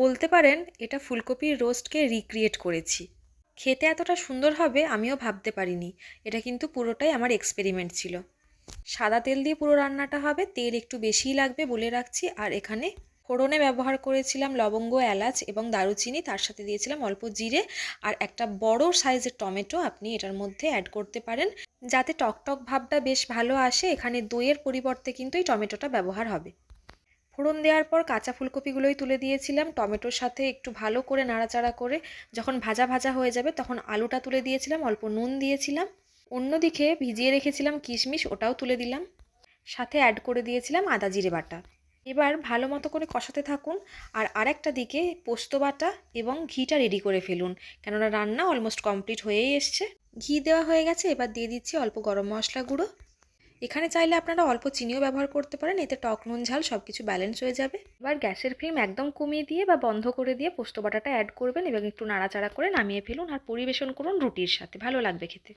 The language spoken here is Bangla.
বলতে পারেন, এটা ফুলকপির রোস্টকে রিক্রিয়েট করেছি। খেতে এতটা সুন্দর হবে আমিও ভাবতে পারিনি। এটা কিন্তু পুরোটাই আমার এক্সপেরিমেন্ট ছিল। সাদা তেল দিয়ে পুরো রান্নাটা হবে, তেল একটু বেশিই লাগবে বলে রাখছি, আর এখানে ফোড়নে ব্যবহার করেছিলাম লবঙ্গ, এলাচ এবং দারুচিনি, তার সাথে দিয়েছিলাম অল্প জিরে আর একটা বড় সাইজের টমেটো, আপনি এটার মধ্যে অ্যাড করতে পারেন। যাতে টকটক ভাবটা বেশ ভালো আসে, এখানে দইয়ের পরিবর্তে কিন্তু এই টমেটোটা ব্যবহার হবে। ফোড়ন দেওয়ার পর কাঁচা ফুলকপিগুলোই তুলে দিয়েছিলাম। টমেটোর সাথে একটু ভালো করে নাড়াচাড়া করে যখন ভাজা ভাজা হয়ে যাবে তখন আলুটা তুলে দিয়েছিলাম, অল্প নুন দিয়েছিলাম। অন্যদিকে ভিজিয়ে রেখেছিলাম কিশমিশ, ওটাও তুলে দিলাম। সাথে অ্যাড করে দিয়েছিলাম আদা জিরে বাটা। এবার ভালো মতো করে কষাতে থাকুন আর আরেকটা দিকে পোস্ত বাটা এবং ঘিটা রেডি করে ফেলুন। কেননা রান্না অলমোস্ট কমপ্লিট হয়েই এসছে। ঘি দেওয়া হয়ে গেছে, এবার দিয়ে দিচ্ছি অল্প গরম মশলা গুঁড়ো। এখানে চাইলে আপনারা অল্প চিনিও ব্যবহার করতে পারেন, এতে টক নুন, ঝাল সব কিছু ব্যালেন্স হয়ে যাবে। এবার গ্যাসের ফ্লেম একদম কমিয়ে দিয়ে বা বন্ধ করে দিয়ে পোস্ত বাটাটা অ্যাড করবেন এবং একটু নাড়াচাড়া করে নামিয়ে ফেলুন আর পরিবেশন করুন রুটির সাথে। ভালো লাগবে খেতে।